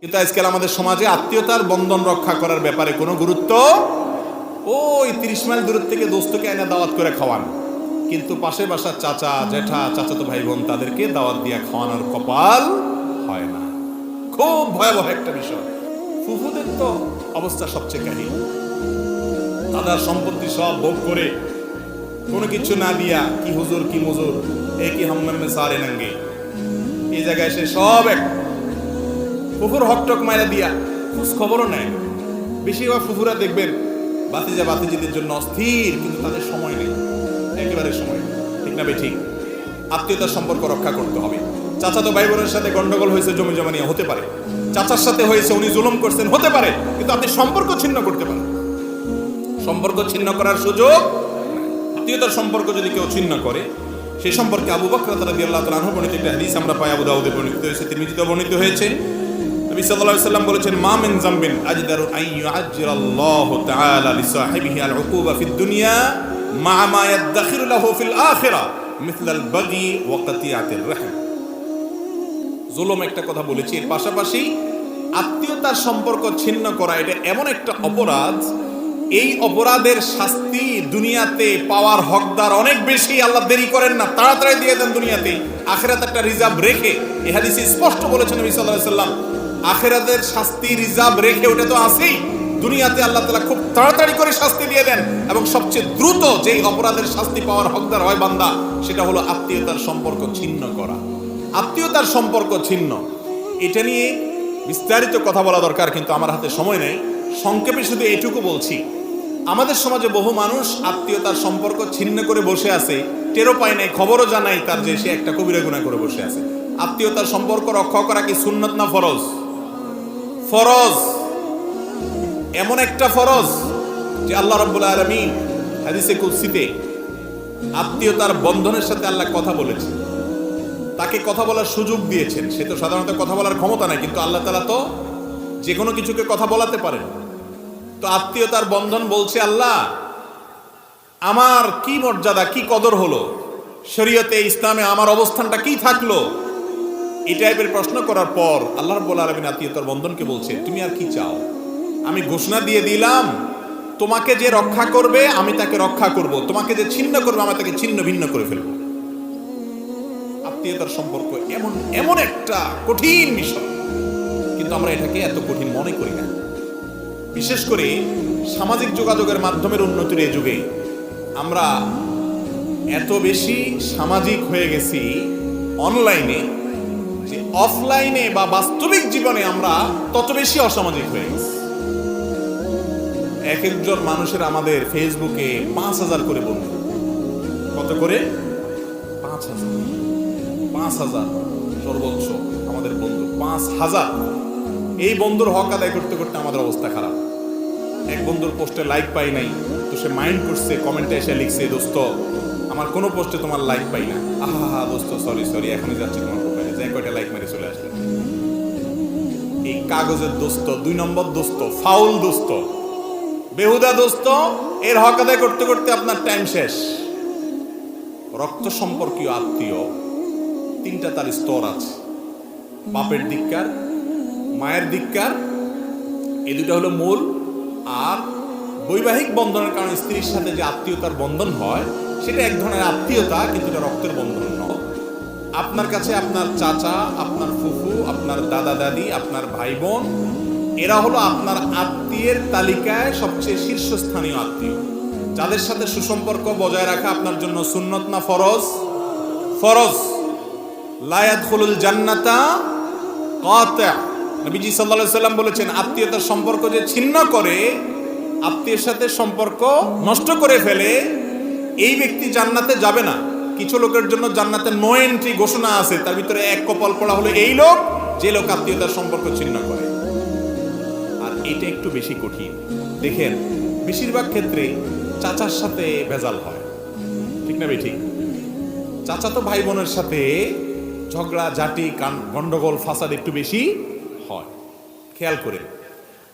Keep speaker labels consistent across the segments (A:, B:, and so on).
A: কিন্তু আজকাল আমাদের সমাজে আত্মীয়তার বন্ধন রক্ষা করার ব্যাপারে কোনো গুরুত্ব ওই তিরিশ মাইল দূর থেকে দোস্তকে এনে দাওয়াত করে খাওয়ান। কিন্তু পাশে বাসার চাচা জেঠা চাচাতো ভাই বোন তাদেরকে দাওয়াত দিয়ে খাওয়ানোর কপাল হয় না। খুব ভয়াবহ একটা বিষয়। ফুফুদের তো অবস্থা সবচেয়ে কাহিনী দাদার সম্পত্তি সব ভোগ করে কোনো কিছু না দিয়া কি হুজুর, কি মজুর, এ কি হাম্মামে সারে নাঙ্গে। এই জায়গায় সে সব এক ফুফুর হকটক মায়েরা দিয়া। খোঁজ খবরও নেয় বেশিরভাগ ফুফুরা দেখবেন, বাতিজা বাতিজিদের জন্য অস্থির, কিন্তু তাদের সময় নেই। একেবারে সময় ঠিক না ঠিক। আত্মীয়তার সম্পর্ক রক্ষা করতে হবে। চাচাতো ভাই বোনের সাথে গন্ডগোল হয়েছে জমি জমা নিয়ে হতে পারে। চাচার সাথে হয়েছে, উনি জুলুম করছেন, হতে পারে। কিন্তু আপনি সম্পর্ক ছিন্ন করতে পারেন। সম্পর্ক ছিন্ন করার সুযোগ আত্মীয়তার সম্পর্ক যদি কেউ ছিন্ন করে সেই সম্পর্কে আবু বকর রাদিয়াল্লাহু তাআলা বর্ণিত একটা হাদিস আমরা পাই, আবু দাউদে বর্ণিত হয়েছে তিরমিজিতে বর্ণিত হয়েছে। নবী সাল্লাল্লাহু আলাইহি সাল্লাম বলেছেন মা মিন যামবিন আজদারু আন ইউআজ্জিরাল্লাহু তাআলা লিসাহিবিহি আল উকুবা ফিদ দুনিয়া মা মা ইয়াদখিরু লাহু ফিল আখিরা مثل البغي وقطيعة الرحم জুলুম একটা কথা বলেছি এর পাশাপাশি আত্মীয়তার সম্পর্ক ছিন্ন করা এটা এমন একটা অপরাধ এই অপরাধের শাস্তি দুনিয়াতে পাওয়ার হকদার অনেক বেশি আল্লাহ দেরি করেন না তাড়াতাড়ি দিয়ে দেন দুনিয়াতে আখেরাত একটা রিজার্ভ রেখে এ হাদিসে স্পষ্ট বলেছেন নবী সাল্লাল্লাহু আলাইহি সাল্লাম আখেরাতের শাস্তি, রিজার্ভ রেখে ওটা তো আছেই। দুনিয়াতে আল্লাহ তাআলা খুব তাড়াতাড়ি করে শাস্তি দিয়ে দেন এবং সবচেয়ে দ্রুত যেই অপরাধের শাস্তি পাওয়ার হকদার হয় বান্দা, সেটা হলো আত্মীয়তার সম্পর্ক ছিন্ন করা। আত্মীয়তার সম্পর্ক ছিন্ন। এটা নিয়ে বিস্তারিত কথা বলা দরকার, কিন্তু আমার হাতে সময় নেই। সংক্ষেপে শুধু এইটুকু বলছি। আমাদের সমাজে বহু মানুষ আত্মীয়তার সম্পর্ক ছিন্ন করে বসে আছে টেরো পায় নাই, খবরও জানাই তার যে সে একটা কবিরা গুণা করে বসে আছে। আত্মীয়তার সম্পর্ক রক্ষা করা কি সুন্নত না ফরজ? ফরজ। এমন একটা ফরজ যে আল্লাহ রাব্বুল আলামিন হাদিসে কুদসিতে আত্মীয়তার বন্ধনের সাথে আল্লাহ কথা বলেছে তাকে কথা বলার সুযোগ দিয়েছেন। সে তো সাধারণত কথা বলার ক্ষমতা নাই, কিন্তু আল্লাহ তালা তো যে কোনো কিছুকে কথা বলাতে পারেন। তো আত্মীয়তার বন্ধন বলছে, আল্লাহ, আমার কি মর্যাদা, কি কদর হলো? শরীয়তে, ইসলামে আমার অবস্থানটা কি থাকল? এই টাইপের প্রশ্ন করার পর আল্লাহ রব্বুল আলমিন আত্মীয়তার বন্ধনকে বলছে, তুমি আর কি চাও? আমি ঘোষণা দিয়ে দিলাম, তোমাকে যে রক্ষা করবে, আমি তাকে রক্ষা করব। তোমাকে যে ছিন্ন করবে, আমি তাকে ছিন্ন ভিন্ন করে ফেলব। আত্মীয়তার সম্পর্ক এমন এমন একটা কঠিন বিষয়। কিন্তু আমরা এটাকে এত কঠিন মনে করি না। বিশেষ করে সামাজিক যোগাযোগের মাধ্যমের উন্নতির এই যুগে আমরা এত বেশি সামাজিক হয়ে গেছি, অনলাইনে অফলাইনে বা বাস্তবিক জীবনে আমরা তত বেশি অসামাজিক হয়ে গেছি। এক একজন মানুষের আমাদের ফেসবুকে পাঁচ হাজার করে বন্ধু। কত করে? পাঁচ হাজার। পাঁচ হাজার সর্বোচ্চ আমাদের বন্ধু। পাঁচ হাজার। এই বন্ধুর হক আদায় করতে করতে আমাদের অবস্থা খারাপ। এক বন্ধুর পোস্টে লাইক পাই নাই, তো সে মাইন্ড করছে কমেন্টে এসে লিখছে দোস্ত, আমার কোনো পোস্টে তোমার লাইক পাই না। আহা হা দোস্ত সরি সরি এখনই যাচ্ছি তোমার যে কয়টা লাইক মেরে চলে আসলে। এই কাগজের দোস্ত, দুই নম্বর দোস্ত, ফাউল দোস্ত। বেহুদা দোস্ত, এর হক আদায় করতে করতে আপনার টাইম শেষ। রক্ত সম্পর্কীয় আত্মীয়, তিনটা তার স্তর আছে। বাপের দিককার, মায়ের দিককার, এই দুটো হলো মূল। আর বৈবাহিক বন্ধনের কারণে স্ত্রীর সাথে যে আত্মীয়তার বন্ধন হয়, সেটা এক ধরনের আত্মীয়তা, কিন্তু রক্তের বন্ধন নয়। আপনার কাছে আপনার চাচা, আপনার ফুফু, আপনার দাদা, দাদি, আপনার ভাই বোন এরা হলো আপনার আত্মীয়ের তালিকায় সবচেয়ে শীর্ষস্থানীয় আত্মীয়। যাদের সাথে সুসম্পর্ক বজায় রাখা আপনার জন্য সুন্নত না ফরজ? ফরজ। লায়াদখুলুল জান্নাতা কাতা। নবীজি আলাইহি সাল্লাম বলেছেন, আত্মীয়তার সম্পর্ক যে ছিন্ন করে, আত্মীয়ের সাথে সম্পর্ক নষ্ট করে ফেলে, এই ব্যক্তি জান্নাতে যাবে না। কিছু লোকের জন্য জান্নাতে নো এন্ট্রি ঘোষণা আছে, তার ভিতরে এক কপাল পড়া হলো এই লোক, যে লোক আত্মীয়তার সম্পর্ক ছিন্ন করে। আর এটা একটু বেশি কঠিন। দেখেন, বেশিরভাগ ক্ষেত্রে চাচার সাথে ভেজাল হয়। ঠিক না ভাই ঠিক চাচাতো ভাই বোনের সাথে ঝগড়া কান, গন্ডগোল, ফাসাদ একটু বেশি হয়। খেয়াল করে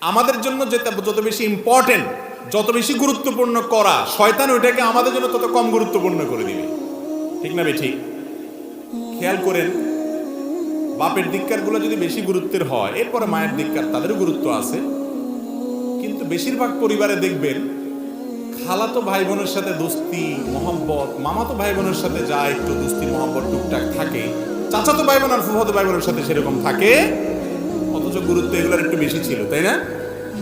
A: আমাদের জন্য যেটা যত বেশি ইম্পর্টেন্ট যত বেশি গুরুত্বপূর্ণ করা, শয়তান ওইটাকে আমাদের জন্য তত কম গুরুত্বপূর্ণ করে দিবে। ঠিক না ভাই ঠিক খেয়াল করেন, বাপের দিককারগুলো যদি বেশি গুরুত্বের হয়, এরপরে মায়ের দিককার তাদেরও গুরুত্ব আছে। কিন্তু বেশিরভাগ পরিবারে দেখবেন, খালাতো ভাই বোনের সাথে দোস্তি, মহব্বত, মামাতো ভাই বোনের সাথে যা একটু দোস্তি, মহব্বত, টুকটাক থাকে, চাচাতো ভাই বোন আর ফুফাতো ভাই বোনের সাথে সেরকম থাকে। অথচ গুরুত্ব এগুলোর একটু বেশি ছিল, তাই না?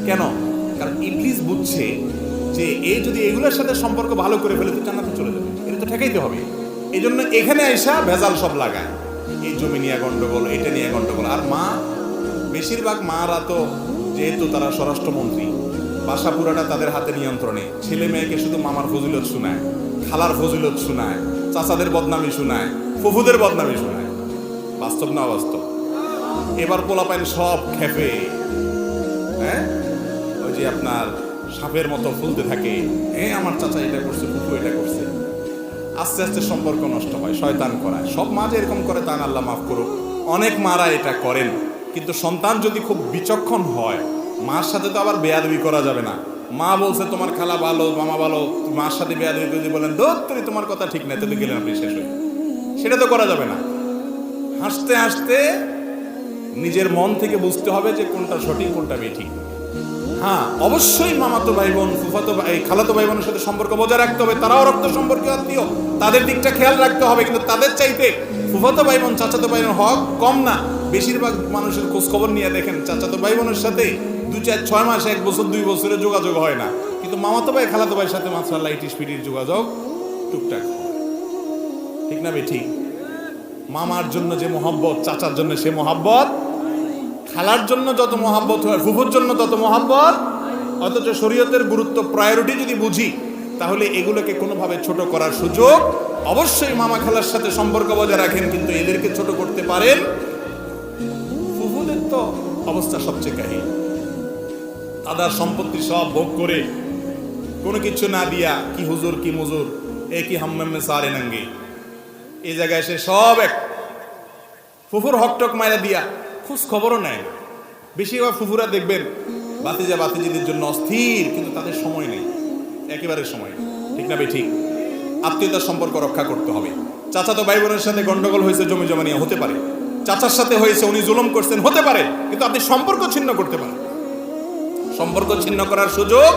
A: কেন? কারণ ইবলিস বুঝছে যে এ যদি এগুলোর সাথে সম্পর্ক ভালো করে ফেলে, তো জান্নাতে চলে যাবে। এটা তো ঠেকাইতে হবে। এই জন্য এখানে আইসা ভেজাল সব লাগায়। এই জমি নিয়ে গন্ডগোল, এটা নিয়ে গন্ডগোল। আর মা, বেশিরভাগ মারা তো যেহেতু তারা স্বরাষ্ট্রমন্ত্রী, বাসা পুরাটা তাদের হাতে নিয়ন্ত্রণে। ছেলে মেয়েকে শুধু মামার ফজিলত শোনায়, খালার ফজিলত শোনায়, চাচাদের বদনামি শোনায়, ফুফুদের বদনামি শোনায়। বাস্তব না অবাস্তব? এবার পোলাপাইন সব খেপে হ্যাঁ? ওই যে আপনার সাপের মতো ফুলতে থাকে হ্যাঁ আমার চাচা এটা করছে, ফুফু এটা করছে। আস্তে আস্তে সম্পর্ক নষ্ট হয়, শয়তান করায়। সব মা যে এরকম করে, তা আল্লাহ মাফ করুক। অনেক মারা এটা করেন। কিন্তু সন্তান যদি খুব বিচক্ষণ হয়, মার সাথে তো আবার বেয়াদবি করা যাবে না। মা বলছে, তোমার খালা ভালো, মামা ভালো। মার সাথে বেয়াদবি যদি বলেন দোত্তরি তোমার কথা ঠিক নাই তাহলে গেলেন আপনি শেষ হয়ে সেটা তো করা যাবে না। হাসতে হাসতে নিজের মন থেকে বুঝতে হবে যে কোনটা সঠিক, কোনটা বেঠিক। হ্যাঁ অবশ্যই মামাতো ভাই বোন ফুফাতো ভাই খালাতো ভাই বোনের সাথে সম্পর্ক বজায় রাখতে হবে, তারাও রক্ত সম্পর্কে আত্মীয়, তাদের দিকটা খেয়াল রাখতে হবে, কিন্তু তাদের চাইতে ফুফাতো ভাই বোন চাচাতো ভাই বোন হক কম না। বেশিরভাগ মানুষের খোঁজ খবর নিয়ে দেখেন, চাচাতো ভাই বোনের সাথে দু চার, ছয় মাস, এক বছর, দুই বছরে যোগাযোগ হয় না। কিন্তু মামাতো ভাই, খালাতো ভাইয়ের সাথে মাসাল্লাহ ইটিস পিটির যোগাযোগ টুকটাক ঠিক না বেঠিক মামার জন্য যে মহব্বত, চাচার জন্য সে মহব্বত খেলার জন্য যত মহাব্বত হয়, ফুফুর জন্য তত মহাব্বত। অথচ শরীয়তের গুরুত্ব প্রায়োরিটি যদি বুঝি, তাহলে এগুলোকে কোনোভাবে ছোট করার সুযোগ অবশ্যই মামা খেলার সাথে সম্পর্ক বজায় রাখেন, কিন্তু এদেরকে ছোট করতে পারেন। ফুফুদের তো অবস্থা সবচেয়ে কাহিল দাদার সম্পত্তি সব ভোগ করে কোনো কিছু না দিয়া কি হুজুর, কি মুজুর, এ কি হাম্মামে সারে নাঙ্গে। এই জায়গায় সে সব এক ফুফুর হকটক মায়েরা দিয়া খোঁজ খবরও নেয়। বেশিরভাগ ফুফুরা দেখবেন বাতিজা বাতিজিদের জন্য অস্থির, কিন্তু তাদের সময় নেই। একেবারে সময় ঠিক না ঠিক। আত্মীয়তার সম্পর্ক রক্ষা করতে হবে। চাচাতো ভাই বোনের সাথে গন্ডগোল হয়েছে জমি জমা নিয়ে। হতে পারে। চাচার সাথে হয়েছে, উনি জুলুম করছেন। হতে পারে। কিন্তু আপনি সম্পর্ক ছিন্ন করতে পারেন। সম্পর্ক ছিন্ন করার সুযোগ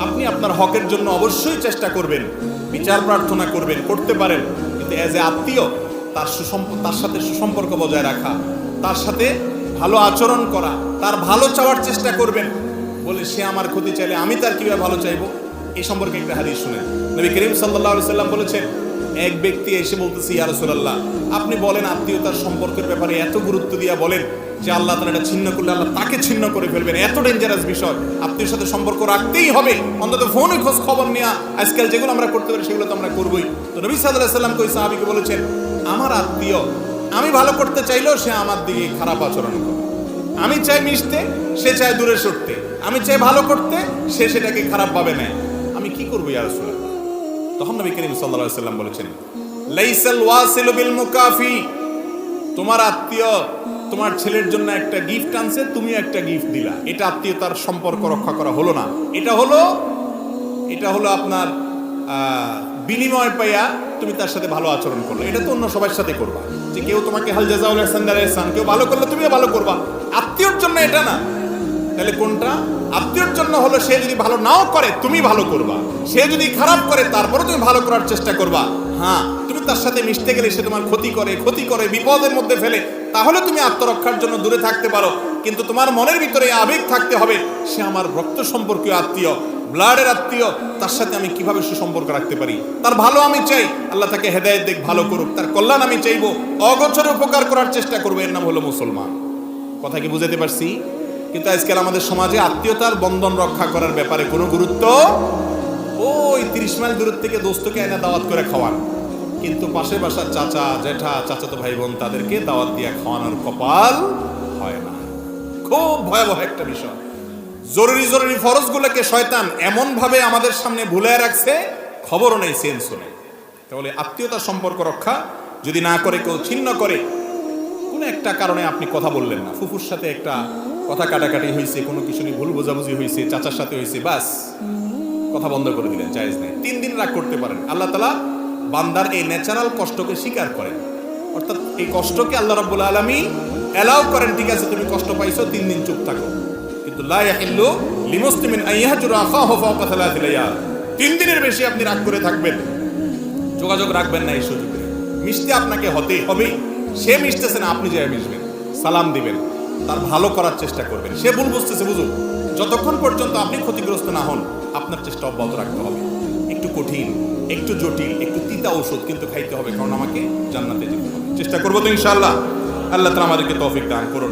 A: আপনি আপনার হকের জন্য অবশ্যই চেষ্টা করবেন। বিচার প্রার্থনা করবেন, করতে পারেন। কিন্তু অ্যাজ এ আত্মীয় তার সুসম্প তার সাথে সুসম্পর্ক বজায় রাখা, তার সাথে ভালো আচরণ করা, তার ভালো চাওয়ার চেষ্টা করবেন বলে সে আমার ক্ষতি চাইলে আমি তার কীভাবে ভালো চাইব? এই সম্পর্কে একটা হাদিস শুনেন। নবী করিম সাল্লাহ সাল্লাম বলেছেন, এক ব্যক্তি এসে বলতেছি, ইয়া রাসূলুল্লাহ, আপনি বলেন আত্মীয়তার সম্পর্কের ব্যাপারে এত গুরুত্ব দিয়া বলেন যে আল্লাহ তারা এটা ছিন্ন করলে আল্লাহ তাকে ছিন্ন করে ফেলবেন। এত ডেঞ্জারাস বিষয়। আত্মীয়র সাথে সম্পর্ক রাখতেই হবে। অন্তত ফোনে খোঁজ খবর নেওয়া আজকাল যেগুলো আমরা করতে পারি, সেগুলো তো আমরা করবোই। তো নবী সাল্লাহ সাল্লাম কই সাহাবিকে বলেছেন আমার আত্মীয়। আমি ভালো করতে চাইলেও সে আমার দিকে খারাপ আচরণ করে। আমি চাই মিশতে, সে চায় দূরে সরতে। আমি চাই ভালো করতে, সে সেটাকে খারাপ ভাবে নেয়। আমি কি করব ইয়া রাসূলুল্লাহ? তখন নবী করিম আলাইহি সাল্লাম বলেছেন, লাইসাল ওয়াসিলু বিল মুকাফি। তোমার আত্মীয় তোমার ছেলের জন্য একটা গিফট আনছে, তুমি একটা গিফট দিলা। এটা আত্মীয়তার সম্পর্ক রক্ষা করা হলো না। এটা হলো এটা হলো আপনার বিনিময় পাইয়া তুমি তার সাথে ভালো আচরণ করলে। এটা তো অন্য সবার সাথে করবা। যে কেউ তোমাকে হাল জাজাউল হাসান কেউ ভালো করলে তুমিও ভালো করবা। আত্মীয়র জন্য এটা না। তাহলে কোনটা? আত্মীয়র জন্য হলো সে যদি ভালো নাও করে, তুমি ভালো করবা। সে যদি খারাপ করে তারপরে তুমি ভালো করার চেষ্টা করবা। হ্যাঁ তুমি তার সাথে মিশতে গেলে সে তোমার ক্ষতি করে ক্ষতি করে, বিপদের মধ্যে ফেলে। তাহলে তুমি আত্মরক্ষার জন্য দূরে থাকতে পারো। কিন্তু তোমার মনের ভিতরে আবেগ থাকতে হবে, সে আমার রক্ত সম্পর্কীয় আত্মীয়। ব্লাডের আত্মীয়, তার সাথে আমি কীভাবে সুসম্পর্ক রাখতে পারি? তার ভালো আমি চাই, আল্লাহ তাকে হেদায়েত দেখ, ভালো করুক। তার কল্যাণ আমি চাইব, অগোচরে উপকার করার চেষ্টা করব, এর নাম হলো মুসলমান। কথা কি বুঝাতে পারছি? কিন্তু আজকাল আমাদের সমাজে আত্মীয়তার বন্ধন রক্ষা করার ব্যাপারে কোনো গুরুত্ব ওই তিরিশ মাইল দূর থেকে দোস্তকে এনে দাওয়াত করে খাওয়ান। কিন্তু পাশে বাসার চাচা, জেঠা, চাচাতো ভাই বোন তাদেরকে দাওয়াত দিয়ে খাওয়ানোর কপাল হয় না। খুব ভয়াবহ একটা বিষয়। জরুরি জরুরি ফরজগুলোকে শয়তান এমন ভাবে আমাদের সামনে ভুলে রাখছে, খবরও নেই সেন্সও নেই। তাহলে আত্মীয়তার সম্পর্ক রক্ষা, যদি না করে কেউ ছিন্ন করে, কোনো একটা কারণে আপনি কথা বললেন না। ফুফুর সাথে একটা কথা কাটাকাটি হয়েছে, কোনো কিছু নিয়ে ভুল বোঝাবুঝি হয়েছে, চাচার সাথে হয়েছে, বাস। কথা বন্ধ করে দিলেন, জায়েজ নেই। তিন দিন রাগ করতে পারেন। আল্লাহ তালা বান্দার এই ন্যাচারাল কষ্টকে স্বীকার করেন। অর্থাৎ এই কষ্টকে আল্লাহ রাব্বুল আলামিন অ্যালাউ করেন, ঠিক আছে, তুমি কষ্ট পাইছো, তিন দিন চুপ থাকো। কিন্তু লা ইয়াহিল্লু লিমুসলিমিন আইয়াহজুরা আখাহু ফাওকা সালাসি লায়াল তিন দিনের বেশি আপনি রাগ করে থাকবেন। যোগাযোগ রাখবেন না এই সুযোগে। মিশতে আপনাকে হতেই হবে। সে মিশতেছে না, আপনি যাই মিশবেন। সালাম দিবেন। তার ভালো করার চেষ্টা করবেন। সে ভুল বুঝতেছে, বুঝুন। যতক্ষণ পর্যন্ত আপনি ক্ষতিগ্রস্ত না হন, আপনার চেষ্টা অব্যাহত রাখতে হবে। একটু কঠিন, একটু জটিল, একটু তিতা ওষুধ কিন্তু খাইতে হবে, কারণ আমাকে জান্নাতে যেতে হবে। চেষ্টা করব তো ইনশাআল্লাহ। আল্লাহ তালা আমাদেরকে তৌফিক দান করুন।